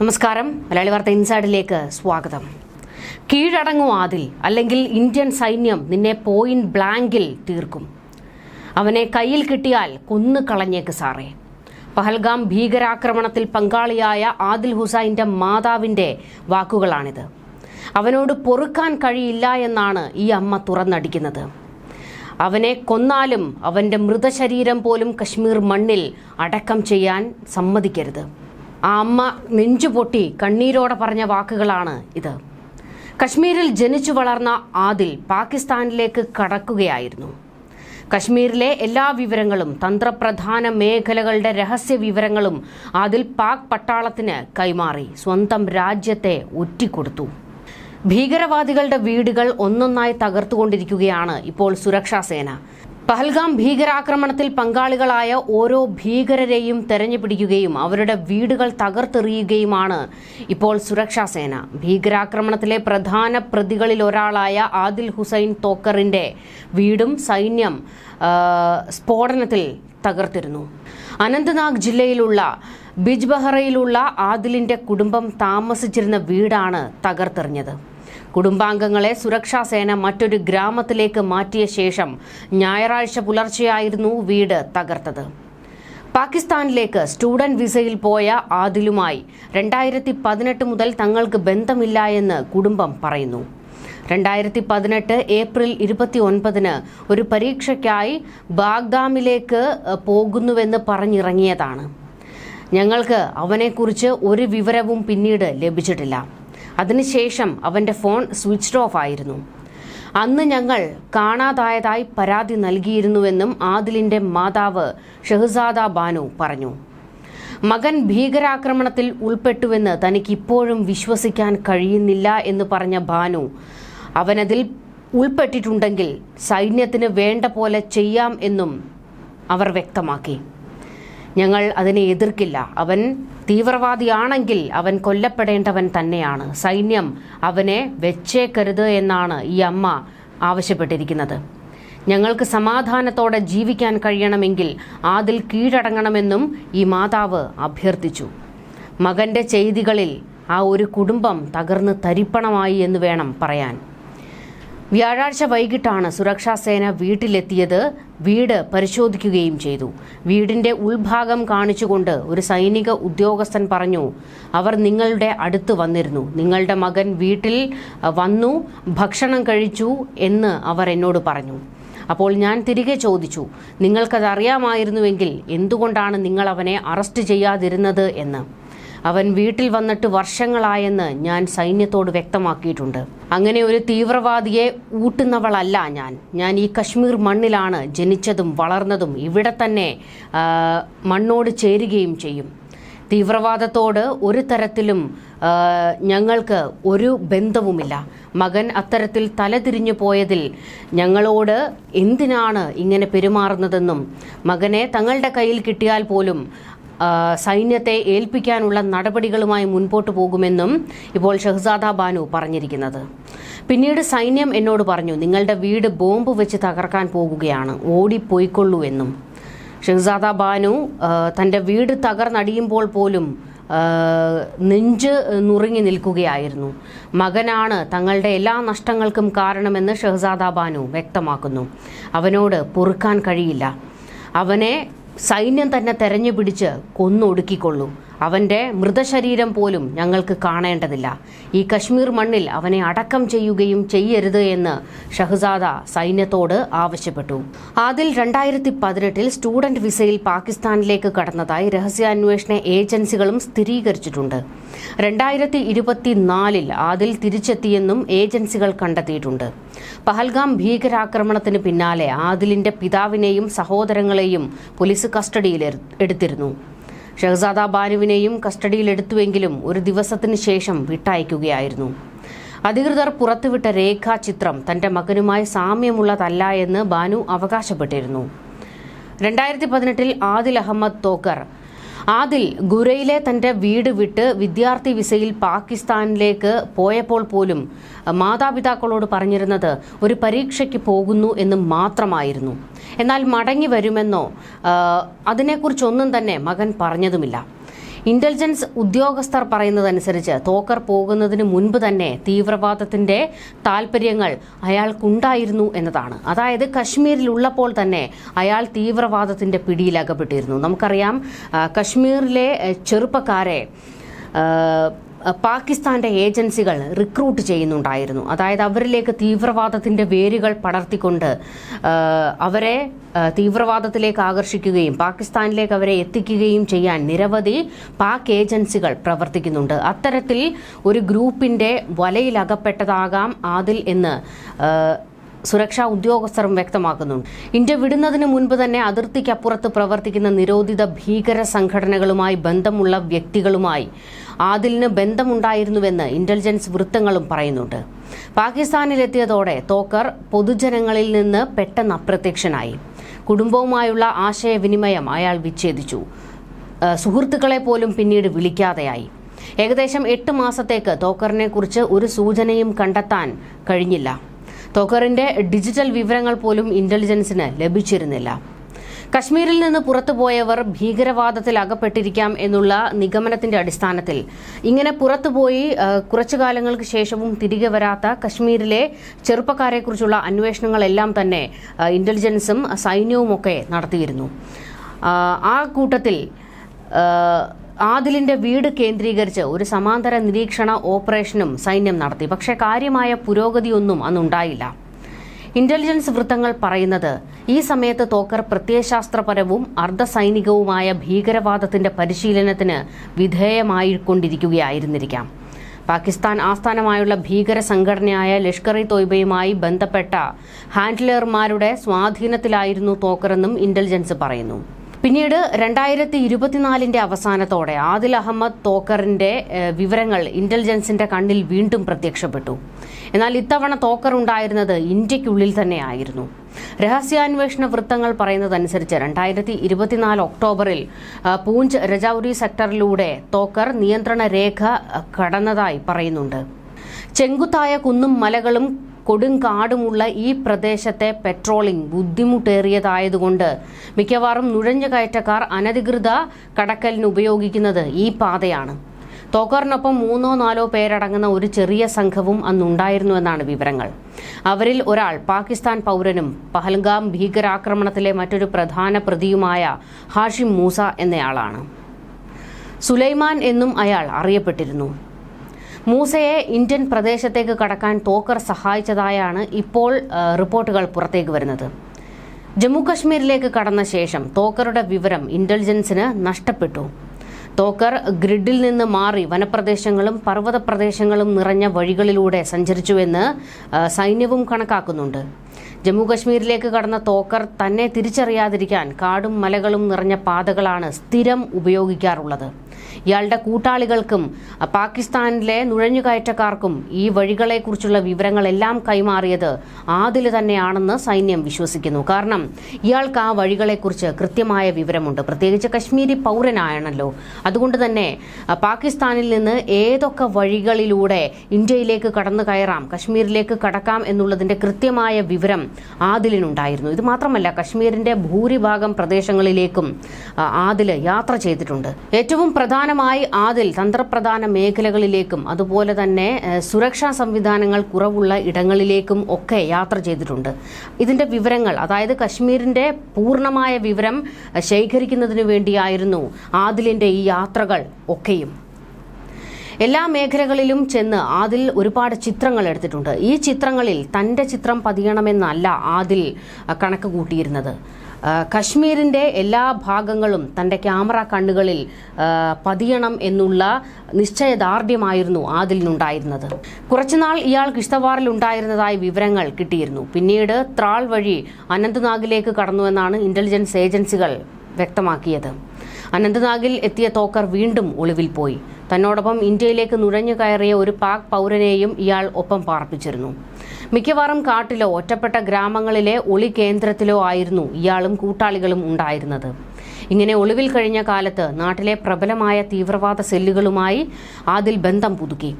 നമസ്കാരം. മലയാളി വാർത്ത ഇൻസൈഡിലേക്ക് സ്വാഗതം. കീഴടങ്ങും ആദിൽ അല്ലെങ്കിൽ ഇന്ത്യൻ സൈന്യം നിന്നെ പോയിന്റ് ബ്ലാങ്കിൽ തീർക്കും. അവനെ കയ്യിൽ കിട്ടിയാൽ കൊന്നു കളഞ്ഞേക്ക് സാറേ. പഹൽഗാം ഭീകരാക്രമണത്തിൽ പങ്കാളിയായ ആദിൽ ഹുസൈന്റെ മാതാവിന്റെ വാക്കുകളാണിത്. അവനോട് പൊറുക്കാൻ കഴിയില്ല എന്നാണ് ഈ അമ്മ തുറന്നടിക്കുന്നത്. അവനെ കൊന്നാലും അവന്റെ മൃതശരീരം പോലും കശ്മീർ മണ്ണിൽ അടക്കം ചെയ്യാൻ സമ്മതിക്കരുത്. അമ്മ നെഞ്ചുപൊട്ടി കണ്ണീരോടെ പറഞ്ഞ വാക്കുകളാണ് ഇത്. കശ്മീരിൽ ജനിച്ചു വളർന്ന ആദിൽ പാകിസ്ഥാനിലേക്ക് കടക്കുകയായിരുന്നു. കശ്മീരിലെ എല്ലാ വിവരങ്ങളും തന്ത്രപ്രധാന മേഖലകളുടെ രഹസ്യ വിവരങ്ങളും ആദിൽ പാക് പട്ടാളത്തിന് കൈമാറി സ്വന്തം രാജ്യത്തെ ഒറ്റിക്കൊടുത്തു. ഭീകരവാദികളുടെ വീടുകൾ ഒന്നൊന്നായി തകർത്തുകൊണ്ടിരിക്കുകയാണ് ഇപ്പോൾ സുരക്ഷാ സേന. പഹൽഗാം ഭീകരാക്രമണത്തിൽ പങ്കാളികളായ ഓരോ ഭീകരരെയും തെരഞ്ഞുപിടിക്കുകയും അവരുടെ വീടുകൾ തകർത്തെറിയുകയുമാണ് ഇപ്പോൾ സുരക്ഷാ സേന. ഭീകരാക്രമണത്തിലെ പ്രധാന പ്രതികളിൽ ഒരാളായ ആദിൽ ഹുസൈൻ തോക്കറിന്റെ വീടും സൈന്യം സ്ഫോടനത്തിൽ തകർത്തിരുന്നു. അനന്ത്നാഗ് ജില്ലയിലുള്ള ബിജ്ബഹറയിലുള്ള ആദിലിന്റെ കുടുംബം താമസിച്ചിരുന്ന വീടാണ് തകർത്തെറിഞ്ഞത്. കുടുംബാംഗങ്ങളെ സുരക്ഷാ സേന മറ്റൊരു ഗ്രാമത്തിലേക്ക് മാറ്റിയ ശേഷം ഞായറാഴ്ച പുലർച്ചെയായിരുന്നു വീട് തകർത്തത്. പാകിസ്ഥാനിലേക്ക് സ്റ്റുഡന്റ് വിസയിൽ പോയ ആദിലുമായി രണ്ടായിരത്തി പതിനെട്ട് മുതൽ തങ്ങൾക്ക് ബന്ധമില്ല എന്ന് കുടുംബം പറയുന്നു. രണ്ടായിരത്തി പതിനെട്ട് ഏപ്രിൽ ഇരുപത്തി ഒൻപതിന് ഒരു പരീക്ഷയ്ക്കായി ബാഗ്ദാമിലേക്ക് പോകുന്നുവെന്ന് പറഞ്ഞിറങ്ങിയതാണ്. ഞങ്ങൾക്ക് അവനെക്കുറിച്ച് ഒരു വിവരവും പിന്നീട് ലഭിച്ചിട്ടില്ല. അതിനുശേഷം അവന്റെ ഫോൺ സ്വിച്ച്ഡ് ഓഫ് ആയിരുന്നു. അന്ന് ഞങ്ങൾ കാണാതായതായി പരാതി നൽകിയിരുന്നുവെന്നും ആദിലിന്റെ മാതാവ് ഷെഹസാദ ബാനു പറഞ്ഞു. മകൻ ഭീകരാക്രമണത്തിൽ ഉൾപ്പെട്ടുവെന്ന് തനിക്ക് ഇപ്പോഴും വിശ്വസിക്കാൻ കഴിയുന്നില്ല എന്ന് പറഞ്ഞ ബാനു അവനതിൽ ഉൾപ്പെട്ടിട്ടുണ്ടെങ്കിൽ സൈന്യത്തിന് വേണ്ട പോലെ ചെയ്യാം എന്നും അവർ വ്യക്തമാക്കി. ഞങ്ങൾ അതിനെ എതിർക്കില്ല. അവൻ തീവ്രവാദിയാണെങ്കിൽ അവൻ കൊല്ലപ്പെടേണ്ടവൻ തന്നെയാണ്. സൈന്യം അവനെ വെച്ചേക്കരുത് എന്നാണ് ഈ അമ്മ ആവശ്യപ്പെട്ടിരിക്കുന്നത്. ഞങ്ങൾക്ക് സമാധാനത്തോടെ ജീവിക്കാൻ കഴിയണമെങ്കിൽ ആദിൽ കീഴടങ്ങണമെന്നും ഈ മാതാവ് അഭ്യർത്ഥിച്ചു. മകന്റെ ചെയ്തികളിൽ ആ ഒരു കുടുംബം തകർന്ന് തരിപ്പണമായി എന്ന് വേണം പറയാൻ. വ്യാഴാഴ്ച വൈകിട്ടാണ് സുരക്ഷാസേന വീട്ടിലെത്തിയത്. വീട് പരിശോധിക്കുകയും ചെയ്തു. വീടിന്റെ ഉൾഭാഗം കാണിച്ചുകൊണ്ട് ഒരു സൈനിക ഉദ്യോഗസ്ഥൻ പറഞ്ഞു അവർ നിങ്ങളുടെ അടുത്ത് വന്നിരുന്നു. നിങ്ങളുടെ മകൻ വീട്ടിൽ വന്നു ഭക്ഷണം കഴിച്ചു എന്ന് അവർ എന്നോട് പറഞ്ഞു. അപ്പോൾ ഞാൻ തിരികെ ചോദിച്ചു നിങ്ങൾക്കത് അറിയാമായിരുന്നുവെങ്കിൽ എന്തുകൊണ്ടാണ് നിങ്ങൾ അവനെ അറസ്റ്റ് ചെയ്യാതിരുന്നത്? എന്ന്. അവൻ വീട്ടിൽ വന്നിട്ട് വർഷങ്ങളായെന്ന് ഞാൻ സൈന്യത്തോട് വ്യക്തമാക്കിയിട്ടുണ്ട്. അങ്ങനെ ഒരു തീവ്രവാദിയെ ഊട്ടുന്നവളല്ല ഞാൻ. ഞാൻ ഈ കശ്മീർ മണ്ണിലാണ് ജനിച്ചതും വളർന്നതും ഇവിടെ തന്നെ മണ്ണോട് ചേരുകയും ചെയ്യും. തീവ്രവാദത്തോട് ഒരു തരത്തിലും ഞങ്ങൾക്ക് ഒരു ബന്ധവുമില്ല. മകൻ അത്തരത്തിൽ തലതിരിഞ്ഞു പോയതിൽ ഞങ്ങളോട് എന്തിനാണ് ഇങ്ങനെ പെരുമാറുന്നതെന്നും മകനെ തങ്ങളുടെ കയ്യിൽ കിട്ടിയാൽ പോലും സൈന്യത്തെ ഏൽപ്പിക്കാനുള്ള നടപടികളുമായി മുൻപോട്ട് പോകുമെന്നും ഇപ്പോൾ ഷഹ്സാദ ബാനു പറഞ്ഞിരിക്കുന്നത്. പിന്നീട് സൈന്യം എന്നോട് പറഞ്ഞു നിങ്ങളുടെ വീട് ബോംബ് വെച്ച് തകർക്കാൻ പോകുകയാണ്. ഓടിപ്പോയിക്കൊള്ളൂ എന്നും. ഷഹ്സാദ ബാനു തന്റെ വീട് തകർന്നടിയുമ്പോൾ പോലും നെഞ്ച് നുറുങ്ങി നിൽക്കുകയായിരുന്നു. മകനാണ് തങ്ങളുടെ എല്ലാ നഷ്ടങ്ങൾക്കും കാരണമെന്ന് ഷഹ്സാദ ബാനു വ്യക്തമാക്കുന്നു. അവനോട് പൊറുക്കാൻ കഴിയില്ല. അവനെ സൈന്യം തന്നെ തെരഞ്ഞു പിടിച്ച് കൊന്നൊടുക്കിക്കൊള്ളൂ. അവന്റെ മൃതശരീരം പോലും ഞങ്ങൾക്ക് കാണേണ്ടതില്ല. ഈ കശ്മീർ മണ്ണിൽ അവനെ അടക്കം ചെയ്യുകയും ചെയ്യരുത് എന്ന് ഷഹസാദ സൈന്യത്തോട് ആവശ്യപ്പെട്ടു. അതിൽ രണ്ടായിരത്തി പതിനെട്ടിൽ സ്റ്റുഡന്റ് വിസയിൽ പാകിസ്ഥാനിലേക്ക് കടന്നതായി രഹസ്യാന്വേഷണ ഏജൻസികളും സ്ഥിരീകരിച്ചിട്ടുണ്ട്. രണ്ടായിരത്തി ഇരുപത്തിനാലിൽ ആദിൽ തിരിച്ചെത്തിയെന്നും ഏജൻസികൾ കണ്ടെത്തിയിട്ടുണ്ട്. പഹൽഗാം ഭീകരാക്രമണത്തിന് പിന്നാലെ ആദിലിന്റെ പിതാവിനെയും സഹോദരങ്ങളെയും പോലീസ് കസ്റ്റഡിയിൽ എടുത്തിരുന്നു. ഷഹസാദ ബാനുവിനെയും കസ്റ്റഡിയിലെടുത്തുവെങ്കിലും ഒരു ദിവസത്തിന് ശേഷം വിട്ടയക്കുകയായിരുന്നു. അധികൃതർ പുറത്തുവിട്ട രേഖാചിത്രം തന്റെ മകനുമായി സാമ്യമുള്ളതല്ല എന്ന് ബാനു അവകാശപ്പെട്ടിരുന്നു. രണ്ടായിരത്തി പതിനെട്ടിൽ ആദിൽ അഹമ്മദ് തോക്കർ ആദിൽ ഗുരയിലെ തന്റെ വീട് വിട്ട് വിദ്യാർത്ഥി വിസയിൽ പാകിസ്ഥാനിലേക്ക് പോയപ്പോൾ പോലും മാതാപിതാക്കളോട് പറഞ്ഞിരുന്നത് ഒരു പരീക്ഷയ്ക്ക് പോകുന്നു എന്ന് മാത്രമായിരുന്നു. എന്നാൽ മടങ്ങി വരുമെന്നോ അതിനെക്കുറിച്ചൊന്നും തന്നെ മകൻ പറഞ്ഞതുമില്ല. ഇന്റലിജൻസ് ഉദ്യോഗസ്ഥർ പറയുന്നതനുസരിച്ച് തോക്കർ പോകുന്നതിന് മുൻപ് തന്നെ തീവ്രവാദത്തിന്റെ താല്പര്യങ്ങൾ അയാൾക്കുണ്ടായിരുന്നു എന്നതാണ്. അതായത് കശ്മീരിലുള്ളപ്പോൾ തന്നെ അയാൾ തീവ്രവാദത്തിന്റെ പിടിയിലകപ്പെട്ടിരുന്നു നമുക്കറിയാം കശ്മീരിലെ ചെറുപ്പക്കാരെ പാകിസ്ഥാന്റെ ഏജൻസികൾ റിക്രൂട്ട് ചെയ്യുന്നുണ്ടായിരുന്നു. അതായത് അവരിലേക്ക് തീവ്രവാദത്തിന്റെ വേരുകൾ പടർത്തിക്കൊണ്ട് അവരെ തീവ്രവാദത്തിലേക്ക് ആകർഷിക്കുകയും പാകിസ്ഥാനിലേക്ക് അവരെ എത്തിക്കുകയും ചെയ്യാൻ നിരവധി പാക് ഏജൻസികൾ പ്രവർത്തിക്കുന്നുണ്ട്. അത്തരത്തിൽ ഒരു ഗ്രൂപ്പിന്റെ വലയിലകപ്പെട്ടതാകാം ആദിൽ എന്ന് സുരക്ഷാ ഉദ്യോഗസ്ഥരും വ്യക്തമാക്കുന്നുണ്ട്. ഇന്ത്യ വിടുന്നതിന് മുൻപ് തന്നെ അതിർത്തിക്കപ്പുറത്ത് പ്രവർത്തിക്കുന്ന നിരോധിത ഭീകര സംഘടനകളുമായി ബന്ധമുള്ള വ്യക്തികളുമായി ആദിലിന് ബന്ധമുണ്ടായിരുന്നുവെന്ന് ഇന്റലിജൻസ് വൃത്തങ്ങളും പറയുന്നുണ്ട്. പാകിസ്ഥാനിലെത്തിയതോടെ തോക്കർ പൊതുജനങ്ങളിൽ നിന്ന് പെട്ടെന്ന് അപ്രത്യക്ഷനായി. കുടുംബവുമായുള്ള ആശയവിനിമയം അയാൾ വിച്ഛേദിച്ചു. സുഹൃത്തുക്കളെ പോലും പിന്നീട് വിളിക്കാതെയായി. ഏകദേശം എട്ട് മാസത്തേക്ക് തോക്കറിനെ കുറിച്ച് ഒരു സൂചനയും കണ്ടെത്താൻ കഴിഞ്ഞില്ല. തോക്കറിന്റെ ഡിജിറ്റൽ വിവരങ്ങൾ പോലും ഇന്റലിജൻസിന് ലഭിച്ചിരുന്നില്ല. കശ്മീരിൽ നിന്ന് പുറത്തുപോയവർ ഭീകരവാദത്തിൽ അകപ്പെട്ടിരിക്കാം എന്നുള്ള നിഗമനത്തിന്റെ അടിസ്ഥാനത്തിൽ. ഇങ്ങനെ പുറത്തുപോയി കുറച്ചു കാലങ്ങൾക്ക് ശേഷവും തിരികെ വരാത്ത കശ്മീരിലെ ചെറുപ്പക്കാരെക്കുറിച്ചുള്ള അന്വേഷണങ്ങളെല്ലാം തന്നെ ഇന്റലിജൻസും സൈന്യവും ഒക്കെ നടത്തിയിരുന്നു. ആ കൂട്ടത്തിൽ ആദിലിന്റെ വീട് കേന്ദ്രീകരിച്ച് ഒരു സമാന്തര നിരീക്ഷണ ഓപ്പറേഷനും സൈന്യം നടത്തി. പക്ഷേ കാര്യമായ പുരോഗതിയൊന്നും അന്നുണ്ടായില്ല. ഇന്റലിജൻസ് വൃത്തങ്ങൾ പറയുന്നത് ഈ സമയത്ത് തോക്കർ പ്രത്യയശാസ്ത്രപരവും അർദ്ധസൈനികവുമായ ഭീകരവാദത്തിന്റെ പരിശീലനത്തിന് വിധേയമായിക്കൊണ്ടിരിക്കുകയായിരുന്നിരിക്കാം. പാകിസ്ഥാൻ ആസ്ഥാനമായുള്ള ഭീകര സംഘടനയായ ലഷ്കർ ഇ തോയ്ബയുമായി ബന്ധപ്പെട്ട ഹാൻഡ്ലർമാരുടെ സ്വാധീനത്തിലായിരുന്നു തോക്കറെന്നും ഇന്റലിജൻസ് പറയുന്നു. പിന്നീട് രണ്ടായിരത്തി ഇരുപത്തിനാലിന്റെ അവസാനത്തോടെ ആദിൽ അഹമ്മദ് തോക്കറിന്റെ വിവരങ്ങൾ ഇന്റലിജൻസിന്റെ കണ്ണിൽ വീണ്ടും പ്രത്യക്ഷപ്പെട്ടു. എന്നാൽ ഇത്തവണ തോക്കർ ഉണ്ടായിരുന്നത് ഇന്ത്യക്കുള്ളിൽ തന്നെയായിരുന്നു. രഹസ്യാന്വേഷണ വൃത്തങ്ങൾ പറയുന്നതനുസരിച്ച് രണ്ടായിരത്തി ഇരുപത്തിനാല് ഒക്ടോബറിൽ പൂഞ്ച് രജൌരി സെക്ടറിലൂടെ തോക്കർ നിയന്ത്രണ രേഖ കടന്നതായി പറയുന്നുണ്ട്. ചെങ്കുത്തായ കുന്നും മലകളും കൊടുങ്കാടുമുള്ള ഈ പ്രദേശത്തെ പെട്രോളിംഗ് ബുദ്ധിമുട്ടേറിയതായതുകൊണ്ട് മിക്കവാറും നുഴഞ്ഞുകയറ്റക്കാർ അനധികൃത കടക്കലിന് ഉപയോഗിക്കുന്നത് ഈ പാതയാണ്. തോക്കറിനൊപ്പം മൂന്നോ നാലോ പേരടങ്ങുന്ന ഒരു ചെറിയ സംഘവും അന്നുണ്ടായിരുന്നുവെന്നാണ് വിവരങ്ങൾ. അവരിൽ ഒരാൾ പാകിസ്ഥാൻ പൗരനും പഹൽഗാം ഭീകരാക്രമണത്തിലെ മറ്റൊരു പ്രധാന പ്രതിയുമായ ഹാഷിം മൂസ എന്നയാളാണ്. സുലൈമാൻ എന്നും അയാൾ അറിയപ്പെട്ടിരുന്നു. മൂസയെ ഇന്ത്യൻ പ്രദേശത്തേക്ക് കടക്കാൻ തോക്കർ സഹായിച്ചതായാണ് ഇപ്പോൾ റിപ്പോർട്ടുകൾ പുറത്തേക്ക് വരുന്നത്. ജമ്മു കശ്മീരിലേക്ക് കടന്ന ശേഷം തോക്കറുടെ വിവരം ഇന്റലിജൻസിന് നഷ്ടപ്പെട്ടു. തോക്കർ ഗ്രിഡിൽ നിന്ന് മാറി വനപ്രദേശങ്ങളും പർവത പ്രദേശങ്ങളും നിറഞ്ഞ വഴികളിലൂടെ സഞ്ചരിച്ചുവെന്ന് സൈന്യവും കണക്കാക്കുന്നുണ്ട്. ജമ്മു കശ്മീരിലേക്ക് കടന്ന തോക്കർ തന്നെ തിരിച്ചറിയാതിരിക്കാൻ കാടും മലകളും നിറഞ്ഞ പാതകളാണ് സ്ഥിരം ഉപയോഗിക്കാറുള്ളത്. ഇയാളുടെ കൂട്ടാളികൾക്കും പാകിസ്ഥാനിലെ നുഴഞ്ഞുകയറ്റക്കാർക്കും ഈ വഴികളെക്കുറിച്ചുള്ള വിവരങ്ങളെല്ലാം കൈമാറിയത് ആദിൽ തന്നെയാണെന്ന് സൈന്യം വിശ്വസിക്കുന്നു. കാരണം ഇയാൾക്ക് ആ വഴികളെക്കുറിച്ച് കൃത്യമായ വിവരമുണ്ട്. പ്രത്യേകിച്ച് കശ്മീരി പൗരനായാണല്ലോ. അതുകൊണ്ട് തന്നെ പാകിസ്ഥാനിൽ നിന്ന് ഏതൊക്കെ വഴികളിലൂടെ ഇന്ത്യയിലേക്ക് കടന്നു കയറാം കശ്മീരിലേക്ക് കടക്കാം എന്നുള്ളതിന്റെ കൃത്യമായ വിവരം ആദിലിനുണ്ടായിരുന്നു. ഇത് മാത്രമല്ല കശ്മീരിന്റെ ഭൂരിഭാഗം പ്രദേശങ്ങളിലേക്കും ആദിൽ യാത്ര ചെയ്തിട്ടുണ്ട്. ഏറ്റവും പ്രധാനമായി ആദിൽ തന്ത്രപ്രധാന മേഖലകളിലേക്കും അതുപോലെ തന്നെ സുരക്ഷാ സംവിധാനങ്ങൾ കുറവുള്ള ഇടങ്ങളിലേക്കും ഒക്കെ യാത്ര ചെയ്തിട്ടുണ്ട്. ഇതിന്റെ വിവരങ്ങൾ അതായത് കശ്മീരിന്റെ പൂർണമായ വിവരം ശേഖരിക്കുന്നതിന് വേണ്ടിയായിരുന്നു ആദിലിന്റെ ഈ യാത്രകൾ ഒക്കെയും. എല്ലാ മേഖലകളിലും ചെന്ന് ആദിൽ ഒരുപാട് ചിത്രങ്ങൾ എടുത്തിട്ടുണ്ട്. ഈ ചിത്രങ്ങളിൽ തന്റെ ചിത്രം പതിയണമെന്നല്ല ആദിൽ കണക്ക് കൂട്ടിയിരുന്നത്. കശ്മീരിന്റെ എല്ലാ ഭാഗങ്ങളും തന്റെ ക്യാമറ കണ്ണുകളിൽ പതിയണം എന്നുള്ള നിശ്ചയദാർഢ്യമായിരുന്നു ആദിലിനുണ്ടായിരുന്നത് കുറച്ചുനാൾ ഇയാൾ കിഷ്തവാറിൽ ഉണ്ടായിരുന്നതായി വിവരങ്ങൾ കിട്ടിയിരുന്നു. പിന്നീട് ത്രാൾ വഴി അനന്ത്നാഗിലേക്ക് കടന്നുവെന്നാണ് ഇന്റലിജൻസ് ഏജൻസികൾ വ്യക്തമാക്കിയത്. അനന്ത്നാഗിൽ എത്തിയ തോക്കർ വീണ്ടും ഒളിവിൽ പോയി. തന്നോടൊപ്പം ഇന്ത്യയിലേക്ക് നുഴഞ്ഞു കയറിയ ഒരു പാക് പൗരനെയും ഇയാൾ ഒപ്പം പാർപ്പിച്ചിരുന്നു. മിക്കവാറും കാട്ടിലോ ഒറ്റപ്പെട്ട ഗ്രാമങ്ങളിലെ ഒളി കേന്ദ്രത്തിലോ ആയിരുന്നു ഇയാളും കൂട്ടാളികളും ഉണ്ടായിരുന്നത്. ഇങ്ങനെ ഒളിവിൽ കഴിഞ്ഞ കാലത്ത് നാട്ടിലെ പ്രബലമായ തീവ്രവാദ സെല്ലുകളുമായി ആദിൽ ബന്ധം പുതുക്കി.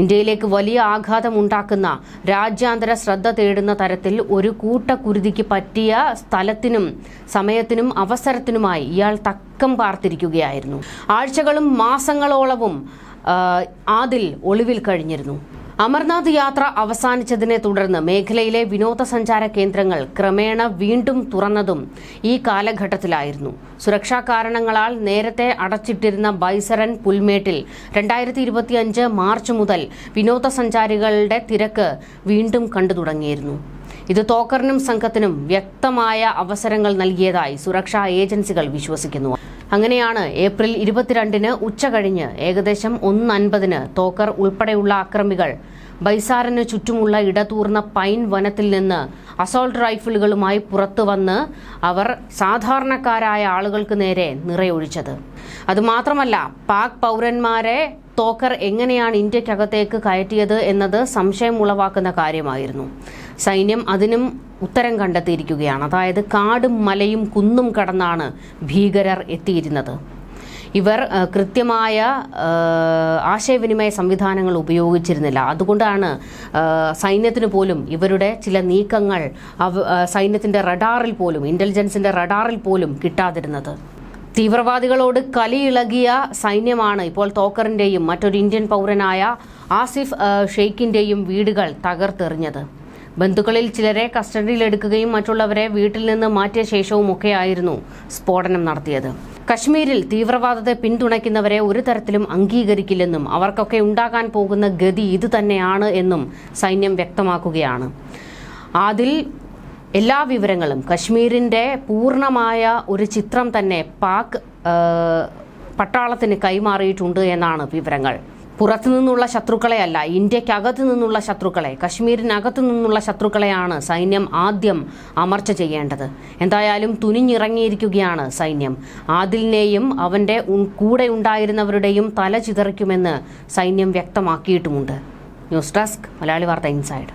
ഇന്ത്യയിലേക്ക് വലിയ ആഘാതമുണ്ടാക്കുന്ന രാജ്യാന്തര ശ്രദ്ധ തേടുന്ന തരത്തിൽ ഒരു കൂട്ടക്കുരുതിക്ക് പറ്റിയ സ്ഥലത്തിനും സമയത്തിനും അവസരത്തിനുമായി ഇയാൾ തക്കം പാർത്തിരിക്കുകയായിരുന്നു. ആഴ്ചകളും മാസങ്ങളോളവും ആദിൽ ഒളിവിൽ കഴിഞ്ഞിരുന്നു. അമർനാഥ് യാത്ര അവസാനിച്ചതിനെ തുടർന്ന് മേഖലയിലെ വിനോദസഞ്ചാര കേന്ദ്രങ്ങൾ ക്രമേണ വീണ്ടും തുറന്നതും ഈ കാലഘട്ടത്തിലായിരുന്നു. സുരക്ഷാ കാരണങ്ങളാൽ നേരത്തെ അടച്ചിട്ടിരുന്ന ബൈസറൻ പുൽമേട്ടിൽ രണ്ടായിരത്തി ഇരുപത്തിയഞ്ച് മാർച്ച് മുതൽ വിനോദസഞ്ചാരികളുടെ തിരക്ക് വീണ്ടും കണ്ടു തുടങ്ങിയിരുന്നു. ഇത് തോക്കറിനും സംഘത്തിനും വ്യക്തമായ അവസരങ്ങൾ നൽകിയതായി സുരക്ഷാ ഏജൻസികൾ വിശ്വസിക്കുന്നു. അങ്ങനെയാണ് ഏപ്രിൽ ഇരുപത്തിരണ്ടിന് ഉച്ച കഴിഞ്ഞ് ഏകദേശം ഒന്ന് അൻപതിന് തോക്കർ ഉൾപ്പെടെയുള്ള അക്രമികൾ ബൈസാറിന് ചുറ്റുമുള്ള ഇടതൂർന്ന പൈൻ വനത്തിൽ നിന്ന് അസോൾട്ട് റൈഫിളുകളുമായി പുറത്തു വന്ന് അവർ സാധാരണക്കാരായ ആളുകൾക്ക് നേരെ നിറയൊഴിച്ചത്. അതുമാത്രമല്ല പാക് പൗരന്മാരെ തോക്കർ എങ്ങനെയാണ് ഇന്ത്യക്കകത്തേക്ക് കയറ്റിയത് എന്നത് സംശയമുളവാക്കുന്ന കാര്യമായിരുന്നു. സൈന്യം അതിനും ഉത്തരം കണ്ടെത്തിയിരിക്കുകയാണ്. അതായത് കാടും മലയും കുന്നും കടന്നാണ് ഭീകരർ എത്തിയിരുന്നത്. ഇവർ കൃത്യമായ ആശയവിനിമയ സംവിധാനങ്ങൾ ഉപയോഗിച്ചിരുന്നില്ല. അതുകൊണ്ടാണ് സൈന്യത്തിന് പോലും ഇവരുടെ ചില നീക്കങ്ങൾ സൈന്യത്തിന്റെ റഡാറിൽ പോലും ഇന്റലിജൻസിന്റെ റഡാറിൽ പോലും കിട്ടാതിരുന്നത്. തീവ്രവാദികളോട് കലിയിളകിയ സൈന്യമാണ് ഇപ്പോൾ തോക്കറിന്റെയും മറ്റൊരു ഇന്ത്യൻ പൗരനായ ആസിഫ് ഷെയ്ഖിന്റെയും വീടുകൾ തകർത്തെറിഞ്ഞത്. ബന്ധുക്കളിൽ ചിലരെ കസ്റ്റഡിയിലെടുക്കുകയും മറ്റുള്ളവരെ വീട്ടിൽ നിന്ന് മാറ്റിയ ശേഷവും ഒക്കെയായിരുന്നു സ്ഫോടനം നടത്തിയത്. കശ്മീരിൽ തീവ്രവാദത്തെ പിന്തുണയ്ക്കുന്നവരെ ഒരു തരത്തിലും അംഗീകരിക്കില്ലെന്നും അവർക്കൊക്കെ ഉണ്ടാകാൻ പോകുന്ന ഗതി ഇതുതന്നെയാണ് എന്നും സൈന്യം വ്യക്തമാക്കുകയാണ്. അതിൽ എല്ലാ വിവരങ്ങളും കശ്മീരിന്റെ പൂർണമായ ഒരു ചിത്രം തന്നെ പാക് പട്ടാളത്തിന് കൈമാറിയിട്ടുണ്ട് എന്നാണ് വിവരങ്ങൾ. പുറത്തു നിന്നുള്ള ശത്രുക്കളെയല്ല ഇന്ത്യക്കകത്തു നിന്നുള്ള ശത്രുക്കളെ കശ്മീരിനകത്തു നിന്നുള്ള ശത്രുക്കളെയാണ് സൈന്യം ആദ്യം അമർച്ച ചെയ്യേണ്ടത്. എന്തായാലും തുനിഞ്ഞിറങ്ങിയിരിക്കുകയാണ് സൈന്യം. ആദിലിനെയും അവന്റെ കൂടെ ഉണ്ടായിരുന്നവരുടെയും തല ചിതറിക്കുമെന്ന് സൈന്യം വ്യക്തമാക്കിയിട്ടുമുണ്ട്. ന്യൂസ് ഡെസ്ക് മലയാളി വാർത്ത ഇൻസൈഡ്.